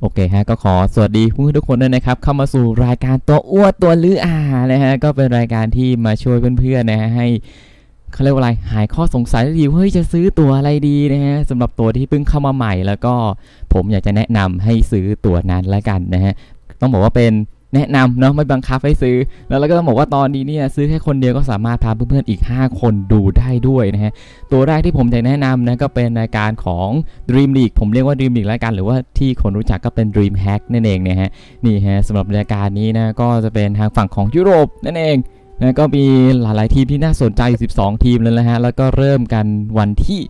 โอเคฮะก็ขอสวัสดีผู้ทุกคนด้วยนะครับ เข้ามาสู่รายการตัวอ้วนตัวลืออานะฮะก็เป็นรายการที่มาช่วยเพื่อนๆนะฮะให้เขาเรียกว่าอะไรหายข้อสงสัยทีเฮ้ยจะซื้อตัวอะไรดีนะฮะสำหรับตัวที่เพิ่งเข้ามาใหม่ แล้วก็ผมอยากจะแนะนำให้ซื้อตัวนั้นแล้วกันนะฮะต้องบอกว่าเป็น แนะนำเนาะไม่บังคับให้ซื้อ แล้วเราก็ต้องบอกว่าตอนนี้เนี่ยซื้อแค่คนเดียวก็สามารถพาเพื่อนๆอีก 5 คนดูได้ด้วยนะฮะตัวแรกที่ผมจะแนะนำนะก็เป็นรายการของ Dream League ผมเรียกว่า Dream League รายการหรือว่าที่คนรู้จักก็เป็น Dream Hack นั่นเองเนี่ยฮะนี่ฮะสำหรับรายการนี้นะก็จะเป็นทางฝั่งของยุโรปนั่นเองนะก็มีหลายๆทีมที่น่าสนใจ 12 ทีมเลยนะฮะแล้วก็เริ่มกันวันที่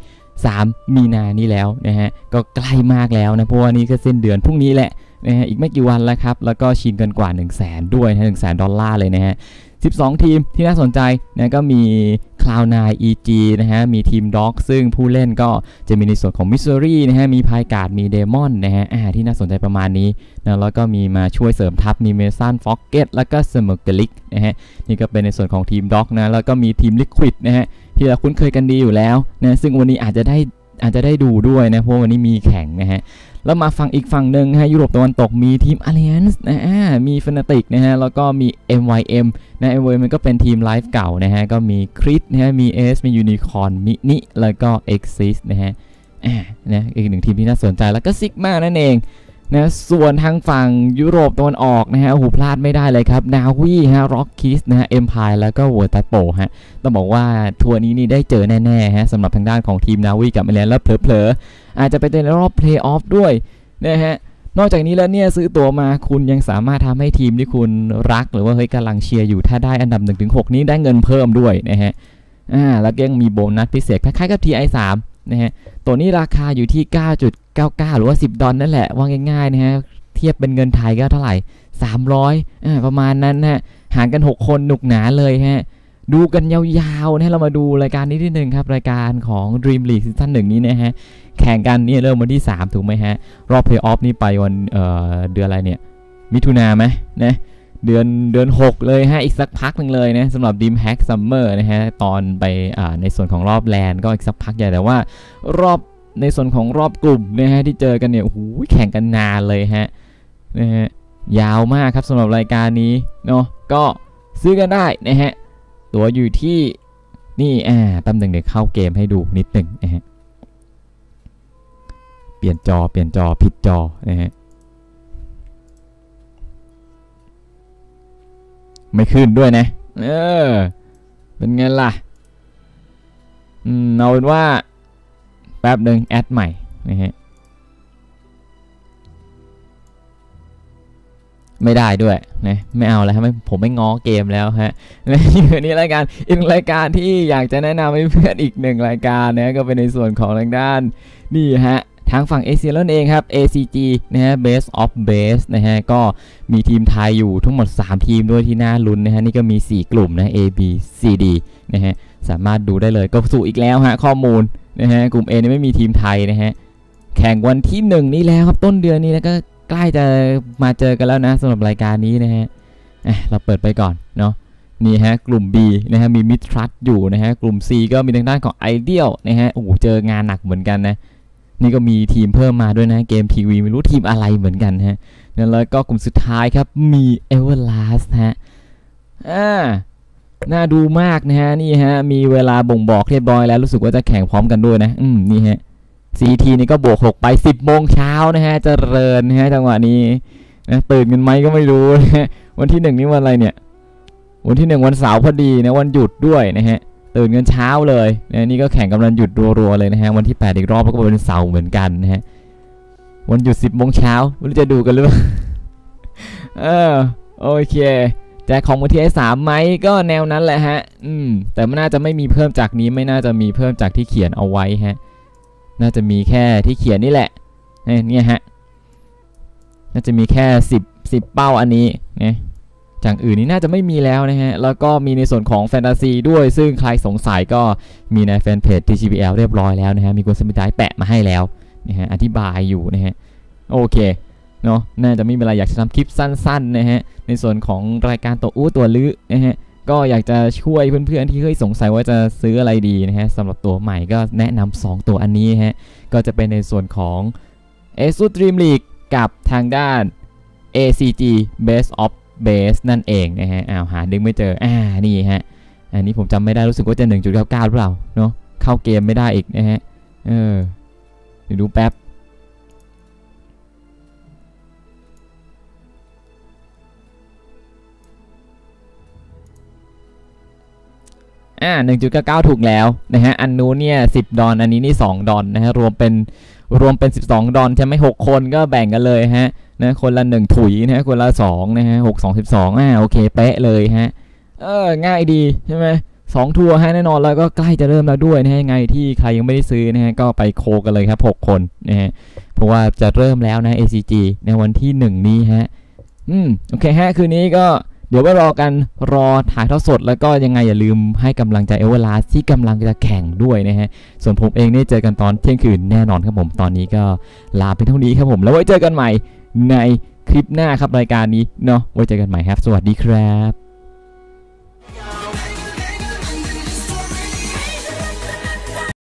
3 มีนานี้แล้วนะฮะก็ใกล้มากแล้วนะเพราะว่านี่ก็สิ้นเดือนพรุ่งนี้แหละ นะฮะอีกไม่กี่วันแล้วครับ แล้วก็ชิงกันกว่า 1 0 0 0 0แสนด้วยนะหนึ่งแสนดอลลาร์เลยนะฮะ 12 ทีมที่น่าสนใจนะก็มี Cloud9 EG นะฮะ มีทีมด็อกซึ่งผู้เล่นก็จะมีในส่วนของ Missouri นะฮะ มีพายการ์ดมีเดมอนนะฮะอ่าที่น่าสนใจประมาณนี้นะแล้วก็มีมาช่วยเสริมทัพมีเมซันฟ็อกเก็ตแล้วก็เสมอกลิกนะฮะ นี่ก็เป็นในส่วนของทีมด็อกนะ แล้วก็มีทีม Liquid นะฮะที่เราคุ้นเคยกันดีอยู่แล้วนะซึ่งวันนี้อาจจะได้ อาจจะได้ดูด้วยนะเพราะวันนี้มีแข่งนะฮะแล้วมาฟังอีกฝั่งหนึ่งฮะยุโรปตะวันตกมีทีม Alliance นะมี Fnatic นะฮะแล้วก็มี MYM นะ MYM มันก็เป็นทีมไลฟ์เก่านะฮะก็มีคริสนะฮะมี S มี Unicorn มินิแล้วก็ Exis นะฮะอ่านะอีกหนึ่งทีมที่น่าสนใจแล้วก็ซิกมานั่นเอง นะส่วนทางฝั่งยุโรปตะวันออกนะฮะโอ้โหพลาดไม่ได้เลยครับ Navi ฮะ Rockies นะฮะ Empire แล้วก็ w o r t a p o ฮะต้องบอกว่าทัวร์นี้นี่ได้เจอแน่ๆฮะสำหรับทางด้านของทีม Navi กับ Alliance แล้วเผลอๆอาจจะไปในรอบ Playoff ด้วยนะฮะนอกจากนี้แล้วเนี่ยซื้อตั๋วมาคุณยังสามารถทำให้ทีมที่คุณรัก หรือว่าเฮ้ยกำลังเชียร์อยู่ถ้าได้อันดับ1-6นี้ได้เงินเพิ่มด้วยนะฮะอ่าแล้วก็ยังมีโบนัสพิเศษคล้ายๆกับ TI3 นะฮะตัวนี้ราคาอยู่ที่ 99 หรือว่า 10 ดอลนั่นแหละว่าง่ายๆนะฮะเทียบเป็นเงินไทยก็เท่าไหร่ 300อ่าประมาณนั้นฮะหารกัน 6 คนหนุกหนาเลยฮะดูกันยาวๆนะเรามาดูรายการนี้ที่หนึ่งครับ รายการของ Dream League ซีซั่นหนึ่งนี้นะฮะ แข่งกันนี่เริ่มวันที่ 3 ถูกไหมฮะ รอบเพลย์ออฟนี่ไปวันเอ่อเดือนอะไรเนี่ย มิถุนาไหมนะเดือนเดือน 6 เลยฮะ อีกสักพักหนึ่งเลยนะสำหรับ Dream Hack Summer นะฮะ ตอนไปอ่าในส่วนของรอบแลนก็อีกสักพักใหญ่แต่ว่ารอบ ในส่วนของรอบกลุ่มนะฮะที่เจอกันเนี่ยโอ้โหแข่งกันนานเลยฮะนะฮะยาวมากครับสำหรับรายการนี้เนาะก็ซื้อกันได้นะฮะตัวอยู่ที่นี่อ่าตำแหน่งเดี๋ยวเข้าเกมให้ดูนิดหนึ่งนะฮะเปลี่ยนจอเปลี่ยนจอผิดจอนะฮะไม่ขึ้นด้วยนะ เออ เป็นไงล่ะ อืม เอาเป็นว่า ป๊บหนึ่งแอดใหม่นะฮะไม่ได้ด้วยนะไม่เอาแล้วไม่ผมไม่ง้อเกมแล้วฮะและนี่รายการอีกรายการที่อยากจะแนะนำให้เพื่อนอีกหนึ่งรายการนะก็เป็นในส่วนของทางด้านนี่ฮะทางฝั่งเอเชียนั่นเองครับ ACG นะฮะ Base of Base นะฮะ ก็มีทีมไทยอยู่ทั้งหมด 3 ทีมด้วยที่น่าลุ้นนะฮะ นี่ก็มี 4 กลุ่มนะ A B C D นะฮะ สามารถดูได้เลยก็สู่อีกแล้วฮะข้อมูลนะฮะกลุ่ม A นี่ไม่มีทีมไทยนะฮะแข่งวันที่ 1 นี้แล้วครับต้นเดือนนี้แล้วก็ใกล้จะมาเจอกันแล้วนะสำหรับรายการนี้นะฮะเราเปิดไปก่อนเนาะนี่ฮะกลุ่ม B นะฮะมีมิทรัสอยู่นะฮะกลุ่ม C ก็มีทางด้านของ Ideal นะฮะโอ้โหเจองานหนักเหมือนกันนะนี่ก็มีทีมเพิ่มมาด้วยนะเกมทีวีไม่รู้ทีมอะไรเหมือนกันฮะแล้วก็กลุ่มสุดท้ายครับมี Everlast ฮะอ่า น่าดูมากนะฮะนี่ฮะมีเวลาบ่งบอกเรียบร้อยแล้วรู้สึกว่าจะแข่งพร้อมกันด้วยนะอืมนี่ฮะ CT นี่ก็บวก6ไป10โมงเช้านะฮะเจริญนะฮะจังหวะนี้นะตื่นกันไหมก็ไม่รู้นะฮะวันที่หนึ่งนี่วันอะไรเนี่ย วันที่หนึ่งวันเสาร์พอดีนะวันหยุดด้วยนะฮะตื่นกันเช้าเลยนะนี่ก็แข่งกำลังหยุดรัวๆเลยนะฮะวันที่8อีกรอบก็เป็นเสาร์เหมือนกันนะฮะวันหยุด10โมงเช้าไม่รู้จะดูกันหรือเปล่าเออโอเค แจกของวันที่ไอ้สามไหมก็แนวนั้นแหละฮะ อืม แต่มันน่าจะไม่มีเพิ่มจากนี้ไม่น่าจะมีเพิ่มจากที่เขียนเอาไว้ฮะ น่าจะมีแค่ที่เขียนนี่แหละเนี่ยฮะ น่าจะมีแค่ 10 10 เป้าอันนี้นะจากอื่นนี้น่าจะไม่มีแล้วนะฮะ แล้วก็มีในส่วนของแฟนตาซีด้วย ซึ่งใครสงสัยก็มีในแฟนเพจ TGBL เรียบร้อยแล้วนะฮะ มีคุณสมิธายแปะมาให้แล้วนะฮะ อธิบายอยู่นะฮะ โอเค เนาะน่าจะไม่มีอะไรอยากจะทำคลิปสั้นๆนะฮะในส่วนของรายการตัวอู้ตัวลื้อนะฮะก็อยากจะช่วยเพื่อนๆที่เคยสงสัยว่าจะซื้ออะไรดีนะฮะสำหรับตัวใหม่ก็แนะนำ2ตัวอันนี้ฮะก็จะเป็นในส่วนของ a s u s Dream League กับทางด้าน ACG Base of Base นั่นเองนะฮะอ้าวหาดึงไม่เจออ่านี่ฮะอันนี้ผมจำไม่ได้รู้สึกว่าจะ 1.99หรือเปล่าเนาะเข้าเกมไม่ได้อีกนะฮะเออเดี๋ยวดูแป๊บ อ่า1.99ถูกแล้วนะฮะอันนู้นเนี่ย10ดอนอันนี้นี่2ดอนนะฮะรวมเป็นรวมเป็น 12 ดอนใช่ไหม6คนก็แบ่งกันเลยฮะนะคนละ 1 ถุยนะฮะคนละ2นะฮะ6 2 12อ่าโอเคเป๊ะเลยฮะเออง่ายดีใช่ไหมสองทัวร์ให้แน่นอนแล้วก็ใกล้จะเริ่มแล้วด้วยนะฮะไงที่ใครยังไม่ได้ซื้อนะฮะก็ไปโคกันเลยครับ 6 คนนะฮะเพราะว่าจะเริ่มแล้วนะ ACG ในวันที่ 1 นี้ฮะอืมโอเคฮะคืนนี้ก็ เดี๋ยวไปรอกันรอถ่ายทอดสดแล้วก็ยังไงอย่าลืมให้กำลังใจเอเวอร์ลาสที่กำลังจะแข่งด้วยนะฮะ ส่วนผมเองนี่เจอกันตอนเที่ยงคืนแน่นอนครับผม ตอนนี้ก็ลาไปเท่านี้ครับผม แล้วไว้เจอกันใหม่ในคลิปหน้าครับรายการนี้เนาะ ไว้เจอกันใหม่ครับ สวัสดีครับ